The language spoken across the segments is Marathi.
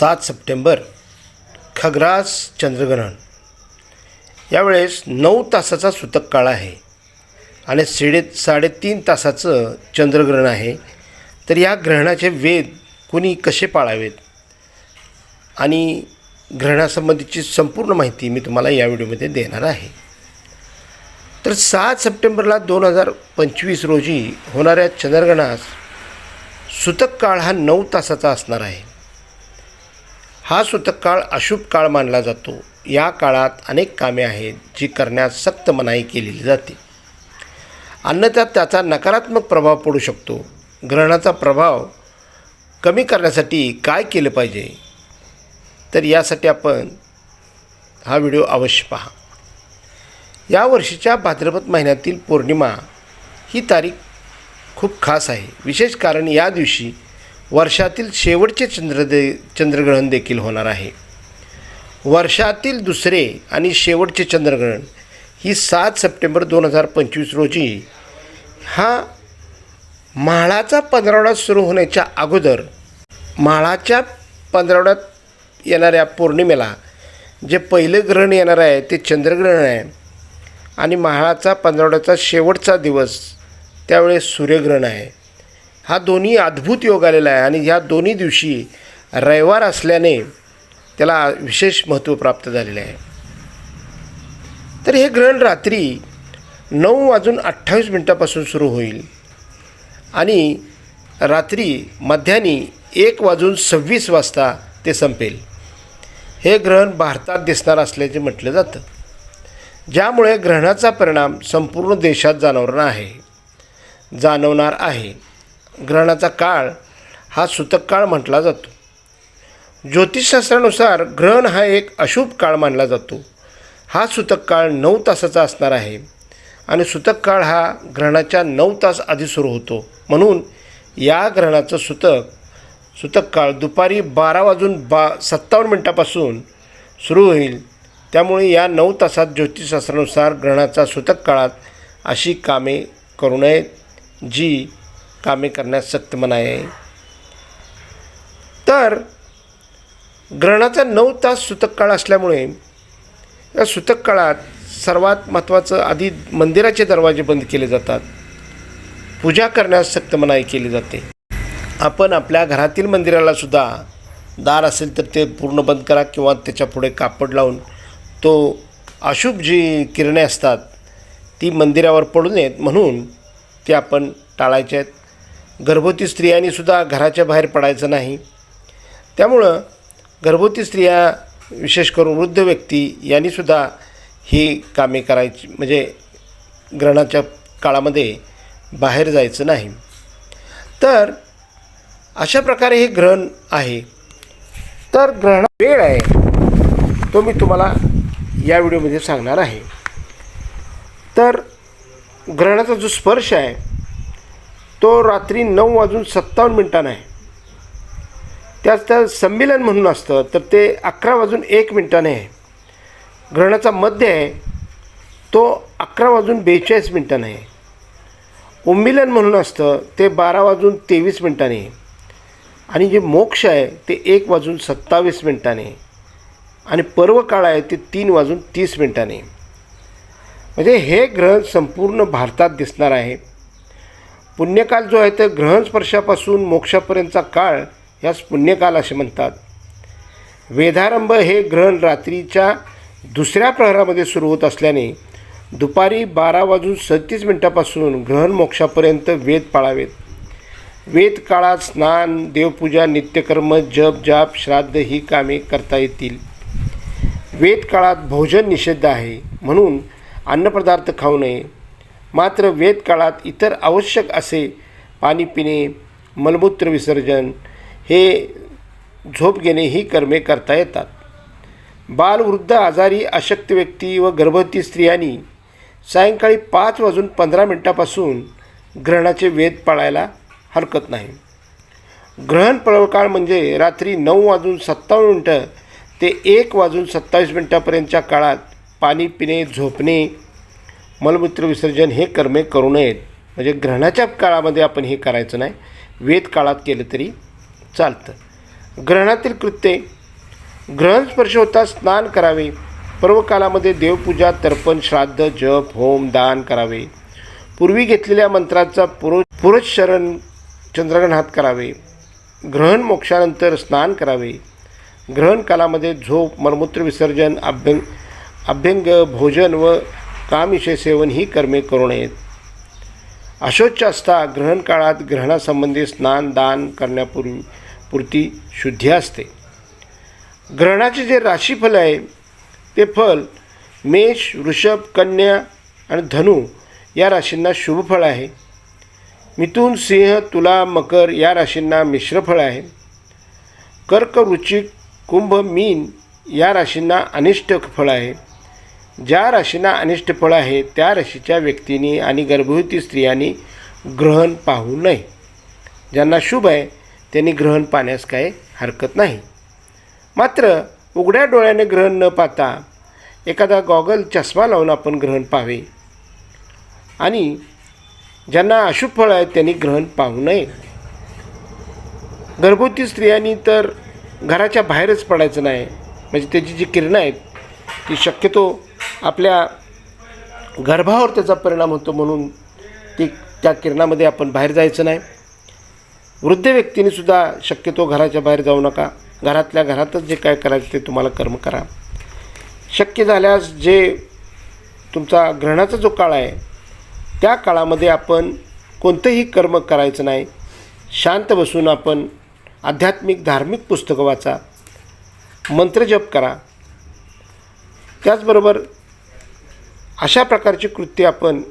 सात सप्टेंबर खग्रास चंद्रग्रहण. यावेळेस नऊ तासाचा सुतक काळ आहे आणि साडे साडेतीन तासाचं चंद्रग्रहण आहे. तर या ग्रहणाचे वेद कुणी कसे पाळावेत? आणि ग्रहणासंबंधीची संपूर्ण माहिती मी तुम्हाला या व्हिडिओमध्ये देणार आहे. तर सात सप्टेंबरला दोन हजार पंचवीस रोजी होणाऱ्या चंद्रग्रहणास सुतक काळ हा नऊ तासाचा असणार आहे. हा सुतक काळ अशुभ काळ मानला जातो. या काळात अनेक कामे आहेत जी करण्यास सक्त मनाई केलेली जाते. अन्यथा त्याचा नकारात्मक प्रभाव पडू शकतो. ग्रहणाचा प्रभाव कमी करण्यासाठी काय केलं पाहिजे? तर यासाठी आपण हा व्हिडिओ अवश्य पहा. या वर्षीच्या भाद्रपद महिन्यातील पौर्णिमा ही तारीख खूप खास आहे. विशेष कारण या दिवशी वर्षातील शेवटचे चंद्रदे चंद्रग्रहण देखील होणार आहे. वर्षातील दुसरे आणि शेवटचे चंद्रग्रहण ही सात सप्टेंबर दोन हजार पंचवीस रोजी हा म्हाळाचा पंधरावडा सुरू होण्याच्या अगोदर म्हाळाच्या पंधरावड्यात येणाऱ्या पौर्णिमेला जे पहिलं ग्रहण येणार आहे ते चंद्रग्रहण आहे आणि म्हाळाचा पंधरावड्याचा शेवटचा दिवस त्यावेळेस सूर्यग्रहण आहे. हा दोन्ही अद्भुत योग आलेला आहे आणि ह्या दोन्ही दिवशी रविवार असल्याने त्याला विशेष महत्त्व प्राप्त झालेले आहे. तर हे ग्रहण रात्री नऊ वाजून अठ्ठावीस मिनटापासून सुरू होईल आणि रात्री मध्यानी एक वाजून सव्वीस वाजता ते संपेल. हे ग्रहण भारतात दिसणार असल्याचे म्हटलं जातं. ज्यामुळे ग्रहणाचा परिणाम संपूर्ण देशात जाणवणार आहे जाणवणार आहे. ग्रहणाचा काळ हा सुतक काळ म्हटला जातो. ज्योतिषशास्त्रानुसार ग्रहण हा एक अशुभ काळ मानला जातो. हा सुतक काळ नऊ तासाचा असणार आहे आणि सुतक काळ हा ग्रहणाच्या नऊ तास आधी सुरू होतो. म्हणून या ग्रहणाचं सुतक सुतक काळ दुपारी बारा वाजून बा सत्तावन्न मिनटापासून सुरू होईल. त्यामुळे या नऊ तासात ज्योतिषशास्त्रानुसार ग्रहणाचा सुतक काळात अशी कामे करू नयेत जी कामे करण्यास सक्त मनाई आहे. तर ग्रहणाचा नऊ तास सुतक काळ असल्यामुळे या सुतक काळात सर्वात महत्त्वाचं आधी मंदिराचे दरवाजे बंद केले जातात. पूजा करण्यास सक्त मनाई केली जाते. आपण आपल्या घरातील मंदिराला सुद्धा दार असेल तर ते पूर्ण बंद करा किंवा त्याच्या पुढे कापड लावून तो अशुभ जी किरणे असतात ती मंदिरावर पडू नयेत म्हणून ते आपण टाळायचे आहेत. गर्भवती स्त्रियांनीसुद्धा घराच्या बाहेर पडायचं नाही. त्यामुळं गर्भवती स्त्रिया विशेष करून वृद्ध व्यक्ती यांनीसुद्धा ही कामे करायची म्हणजे ग्रहणाच्या काळामध्ये बाहेर जायचं नाही. तर अशा प्रकारे हे ग्रहण आहे. तर ग्रहण वेळ आहे तो मी तुम्हाला या व्हिडिओमध्ये सांगणार आहे. तर ग्रहणाचा जो स्पर्श आहे तो रात्री नऊ वाजून सत्तावन्न मिनिटांना आहे. त्याच त्या संमेलन म्हणून असतं तर ते अकरा वाजून एक मिनिटाने आहे. ग्रहणाचा मध्य आहे तो अकरा वाजून बेचाळीस मिनिटाने आहे. उन्मिलन म्हणून असतं ते बारा वाजून तेवीस मिनिटाने आहे. आणि जे मोक्ष आहे ते एक वाजून सत्तावीस मिनिटाने आणि पर्व काळ आहे ते तीन वाजून तीस मिनिटाने म्हणजे हे ग्रहण संपूर्ण भारतात दिसणार आहे. पुण्यकाल जो आहे तर ग्रहण स्पर्शापासून मोक्षापर्यंतचा काळ यास पुण्यकाल असे म्हणतात. वेधारंभ हे ग्रहण रात्रीच्या दुसऱ्या प्रहरामध्ये सुरू होत असल्याने दुपारी बारा वाजून सदतीस मिनिटापासून ग्रहण मोक्षापर्यंत वेद पाळावेत. वेद काळात स्नान देवपूजा नित्यकर्म जप जाप श्राद्ध ही कामे करता येतील. वेद काळात भोजन निषिद्ध आहे. म्हणून अन्नपदार्थ खाऊ नये. मात्र वेद काळात इतर आवश्यक असे पाणी पिणे मलमूत्र विसर्जन हे झोप घेणे ही कर्मे करता येतात. बालवृद्ध आजारी अशक्त व्यक्ती व गर्भवती स्त्रियांनी सायंकाळी पाच वाजून पंधरा मिनटापासून ग्रहणाचे वेध पाळायला हरकत नाही. ग्रहण पळवकाळ म्हणजे रात्री नऊ वाजून सत्तावन्न मिनटं ते एक वाजून सत्तावीस मिनटापर्यंतच्या काळात पाणी पिणे झोपणे मलमूत्र विसर्जन हे कर्मे करू नयेत. म्हणजे ग्रहणाच्या काळामध्ये आपण हे करायचं नाही. वेद काळात केलं तरी चालतं. ग्रहणातील कृत्ये ग्रहण स्पर्श होता स्नान करावे. पर्वकाळामध्ये देवपूजा तर्पण श्राद्ध जप होम दान करावे. पूर्वी घेतलेल्या मंत्राचा पुरो पुरुषशरण चंद्रग्रहणात करावे. ग्रहण मोक्षानंतर स्नान करावे. ग्रहण कालामध्ये झोप मलमूत्र विसर्जन अभ्यंग अभ्यंग भोजन व कामविषय सेवन ही कर्मे करू नयेत. अशोच असता ग्रहण काळात ग्रहणासंबंधी स्नान दान करण्यापूर्वी पुरती शुद्धी असते. ग्रहणाचे जे राशीफल आहे ते फल मेष वृषभ कन्या आणि धनु या राशींना शुभफळ आहे. मिथून सिंह तुला मकर या राशींना मिश्रफळ आहे. कर्क रुचिक कुंभ मीन या राशींना अनिष्ट फळ आहे. ज्या राशींना अनिष्ट फळ आहे त्या राशीच्या व्यक्तींनी आणि गर्भवती स्त्रियांनी ग्रहण पाहू नये. ज्यांना शुभ आहे त्यांनी ग्रहण पाहण्यास काही हरकत नाही. मात्र उघड्या डोळ्याने ग्रहण न पाहता एखादा गॉगल चष्मा लावून आपण ग्रहण पाहावे. आणि ज्यांना अशुभ फळ आहे त्यांनी ग्रहण पाहू नये. घरगुती स्त्रियांनी तर घराच्या बाहेरच पडायचं नाही. म्हणजे त्याची जी किरणं आहेत ती शक्यतो आपल्या गर्भावर त्याचा परिणाम होतो म्हणून ती त्या किरणामध्ये आपण बाहेर जायचं नाही. वृद्ध व्यक्तीनेसुद्धा शक्यतो घराच्या बाहेर जाऊ नका. घरातल्या घरातच जे काय करायचं ते तुम्हाला कर्म करा. शक्य झाल्यास जे तुमचा ग्रहणाचा जो काळ आहे त्या काळामध्ये आपण कोणतंही कर्म करायचं नाही. शांत बसून आपण आध्यात्मिक धार्मिक पुस्तकं वाचा मंत्रजप करा. त्याचबरोबर अशा प्रकारची कृत्य आपण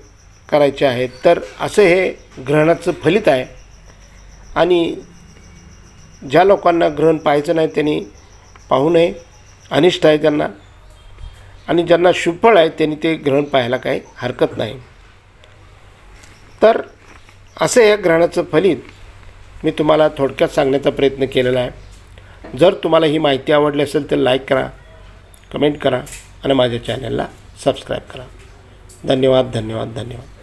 करायचे आहेत. तर असं हे ग्रहणाचं फलित आहे. आणि ज्या लोकांना ग्रहण पाहायचं नाही त्यांनी पाहू नये. अनिष्ट आहे त्यांना. आणि ज्यांना शुभफळ आहे त्यांनी ते ग्रहण पाहायला काही हरकत नाही. तर असं या ग्रहणाचं फलित मी तुम्हाला थोडक्यात सांगण्याचा प्रयत्न केलेला आहे. जर तुम्हाला ही माहिती आवडली असेल तर लाईक करा कमेंट करा आणि माझ्या चॅनलला सबस्क्राईब करा. धन्यवाद धन्यवाद धन्यवाद.